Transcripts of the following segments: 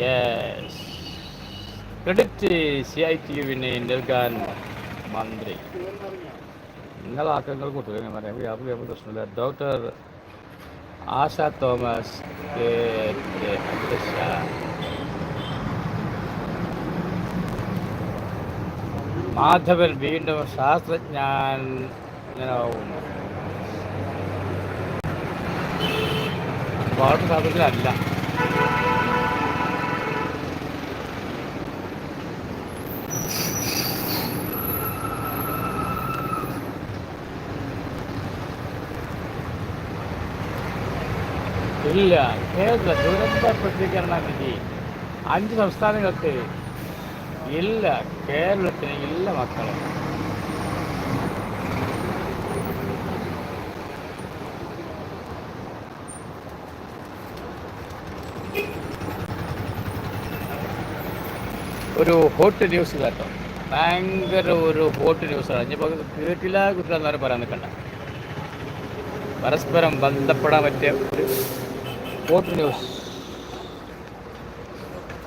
Yes credit C I നൽകാൻ മന്ത്രി. നിങ്ങളാക്കങ്ങൾ കൂട്ടുക ഞാൻ പറയാം. യാതൊരു പ്രശ്നമില്ല ഡോക്ടർ ആശ തോമസ് മാധവൻ വീണ്ടും ശാസ്ത്രജ്ഞാനാവും പാട്ട് ശാസ്ത്രത്തിലല്ല ഇല്ല. കേരള ദുരന്ത പ്രതികരണ നിധി. അഞ്ച് സംസ്ഥാനങ്ങൾക്ക് ഇല്ല. കേരളത്തിന് ഇല്ല മക്കളെ. ഒരു ഹോട്ട് ന്യൂസ് കേട്ടോ. ഭയങ്കര ഒരു ഹോട്ട് ന്യൂസാണ്. ഇനിയിപ്പോൾ കേട്ടില്ല കുട്ടില്ല എന്നാലും പറയാൻ നിൽക്കണ്ട. പരസ്പരം ബന്ധപ്പെടാൻ പറ്റിയ ഒരു ഹോട്ട് ന്യൂസ്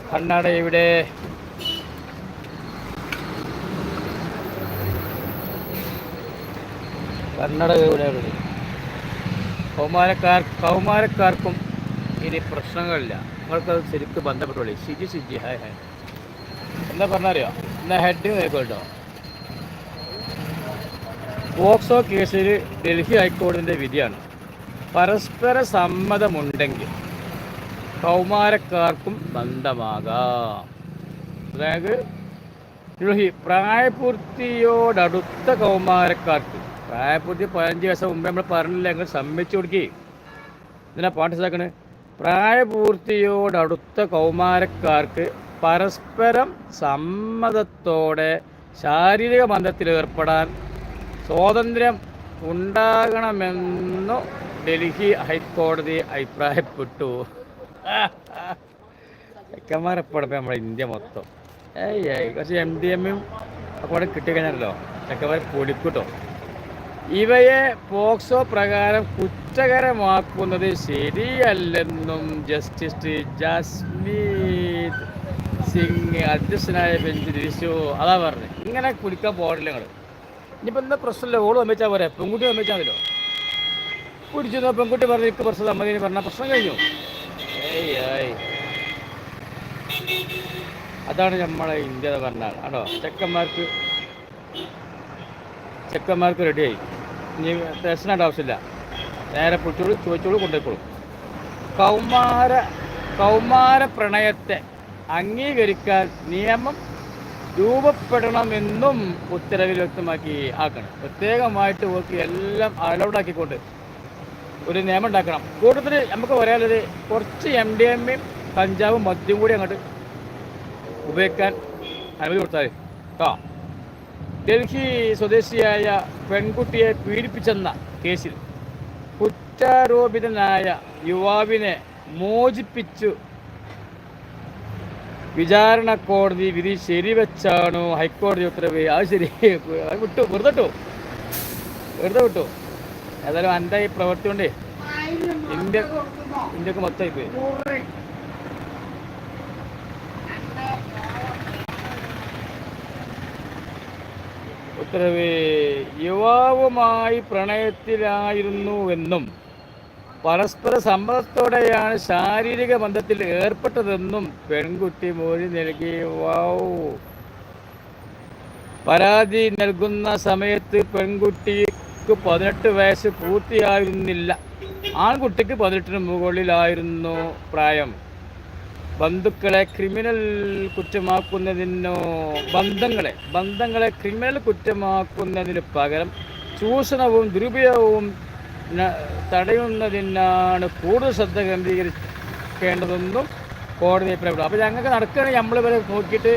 കണ്ണാട ഇവിടെ. കർണാടക ഇവിടെ കൗമാരക്കാർ കൗമാരക്കാർക്കും ഇനി പ്രശ്നങ്ങളില്ല. നിങ്ങൾക്കത് ശരിക്ക് ബന്ധപ്പെട്ടോളി സിജി സിജി ഹായ് ഹായ്. എന്താ പറഞ്ഞറിയോ എന്നാ ഹെഡ് നോക്കോട്ടോ പോക്സോ കേസിൽ ഡൽഹി ഹൈക്കോടതിന്റെ വിധിയാണ്. പരസ്പര സമ്മതമുണ്ടെങ്കിൽ കൗമാരക്കാർക്കും ബന്ധമാകാം. അതായത് പ്രായപൂർത്തിയോടടുത്ത കൗമാരക്കാർക്ക് പ്രായപൂർത്തി പതിനഞ്ച് വയസ്സ് മുമ്പ് നമ്മൾ പറഞ്ഞില്ല ഞങ്ങൾ സമ്മതിച്ചു കൊടുക്കുകയും ഇതിനാ പാട്ട് സാക്കണ് പ്രായപൂർത്തിയോടടുത്ത കൗമാരക്കാർക്ക് പരസ്പരം സമ്മതത്തോടെ ശാരീരിക ബന്ധത്തിൽ ഏർപ്പെടാൻ സ്വാതന്ത്ര്യം ഉണ്ടാകണമെന്നു ഡൽഹി ഹൈക്കോടതി അഭിപ്രായപ്പെട്ടു. ചെക്കന്മാരെപ്പോഴപ്പം നമ്മുടെ ഇന്ത്യ മൊത്തം. ഏയ് കുറച്ച് എം ഡി എമ്മും ഇവിടെ കിട്ടിക്കഴിഞ്ഞാലോ? ചെക്കന്മാരെ പൊടിക്കൂട്ടോ. ഇവയെ പോക്സോ പ്രകാരം കുറ്റകരമാക്കുന്നത് ശരിയല്ലെന്നും ജസ്റ്റിസ് ജസ്മീത് സിംഗ് അധ്യക്ഷനായ ബെഞ്ച് തിരിച്ചു അതാ പറഞ്ഞത് ഇങ്ങനെ കുടിക്കാൻ പാടില്ല നിങ്ങൾ ഇനിയിപ്പോൾ എന്താ പ്രശ്നമില്ല? ഓൾ വമ്മിച്ചാൽ പോരെ? പെൺകുട്ടി വമ്മിച്ചാൽ മതിയോ പിടിച്ചു പെൺകുട്ടി പറഞ്ഞു ഇക്ക് പ്രശ്നം സമ്മതി പറഞ്ഞ പ്രശ്നം കഴിഞ്ഞു. അതാണ് നമ്മളെ ഇന്ത്യ എന്ന് പറഞ്ഞാൽ ആണോ? ചെക്കന്മാർക്ക് ചെക്കന്മാർക്ക് റെഡിയായി ഇനി പ്രശ്നമുണ്ട് ആവശ്യമില്ല. നേരെ പിടിച്ചോളൂ ചോദിച്ചോളൂ കൊണ്ടുപോയിക്കോളും. കൗമാര കൗമാര പ്രണയത്തെ അംഗീകരിക്കാൻ നിയമം രൂപപ്പെടണമെന്നും ഉത്തരവിൽ വ്യക്തമാക്കി ആക്കണം. പ്രത്യേകമായിട്ട് ഓർക്ക് എല്ലാം അലൗഡ് ആക്കിക്കൊണ്ട് ഒരു നിയമം ഉണ്ടാക്കണം. കൂടുതൽ നമുക്ക് പറയാനുള്ളത് കുറച്ച് എം ഡി എമ്മയും കഞ്ചാവും മദ്യം കൂടി അങ്ങോട്ട് ഉപയോഗിക്കാൻ അനുമതി കൊടുത്താൽ കേട്ടോ ഡൽഹി സ്വദേശിയായ പെൺകുട്ടിയെ പീഡിപ്പിച്ചെന്ന കേസിൽ കുറ്റാരോപിതനായ യുവാവിനെ മോചിപ്പിച്ചു. വിചാരണ കോടതി വിധി ശരിവെച്ചാണോ? ഹൈക്കോടതി ഉത്തരവ്. അത് ശരി. വിട്ടു. വെറുതെ വിട്ടു വെറുതെ വിട്ടു. ഏതായാലും എന്റെ ഈ പ്രവൃത്തി കൊണ്ടേ ഇന്ത്യ ഇന്ത്യയ്ക്ക് മൊത്തമായി പോയി. ഉത്തരവ് യുവാവുമായി പ്രണയത്തിലായിരുന്നുവെന്നും പരസ്പര സമ്മതത്തോടെയാണ് ശാരീരിക ബന്ധത്തിൽ ഏർപ്പെട്ടതെന്നും പെൺകുട്ടി മൊഴി നൽകി. വാവു പരാതി നൽകുന്ന സമയത്ത് പെൺകുട്ടിക്ക് പതിനെട്ട് വയസ്സ് പൂർത്തിയായിരുന്നില്ല. ആൺകുട്ടിക്ക് പതിനെട്ടിന് മുകളിലായിരുന്നു പ്രായം. ബന്ധുക്കളെ ക്രിമിനൽ കുറ്റമാക്കുന്നതിനോ ബന്ധങ്ങളെ ബന്ധങ്ങളെ ക്രിമിനൽ കുറ്റമാക്കുന്നതിന് പകരം ചൂഷണവും ദുരുപയോഗവും തടയുന്നതിനാണ് കൂടുതൽ ശ്രദ്ധ കേന്ദ്രീകരിക്കേണ്ടതെന്നും കോടതി അഭിപ്രായപ്പെട്ടു. അപ്പോൾ ഞങ്ങൾക്ക് നടക്കുകയാണെങ്കിൽ നമ്മൾ ഇവരെ നോക്കിയിട്ട്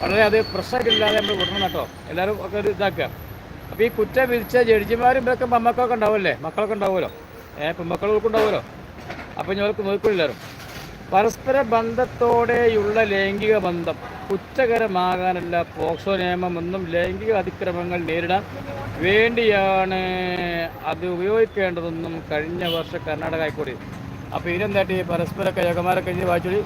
വളരെ അത് പ്രശ്നമില്ലാതെ നമ്മൾ വിടണം കേട്ടോ. എല്ലാവരും ഒക്കെ ഒരു ഇതാക്കുക. അപ്പോൾ ഈ കുറ്റം വിധിച്ച ജഡ്ജിമാരും ഇവരൊക്കെ മമ്മക്കൊക്കെ ഉണ്ടാവുമല്ലേ? മക്കളൊക്കെ ഉണ്ടാവുമല്ലോ? ഏ പെൺമക്കൾക്ക് ഉണ്ടാവുമല്ലോ? അപ്പോൾ ഞങ്ങൾക്ക് നോക്കില്ലാരും. പരസ്പര ബന്ധത്തോടെയുള്ള ലൈംഗിക ബന്ധം കുറ്റകരമാകാനല്ല പോക്സോ നിയമം എന്നും ലൈംഗിക അതിക്രമങ്ങൾ നേരിടാൻ വേണ്ടിയാണ് അത് ഉപയോഗിക്കേണ്ടതെന്നും കഴിഞ്ഞ വർഷം കർണാടക ഹൈക്കോടതി. അപ്പോൾ ഇതിനെന്താട്ടി പരസ്പര കയോഗമാരൊക്കെ വായിച്ചോളി.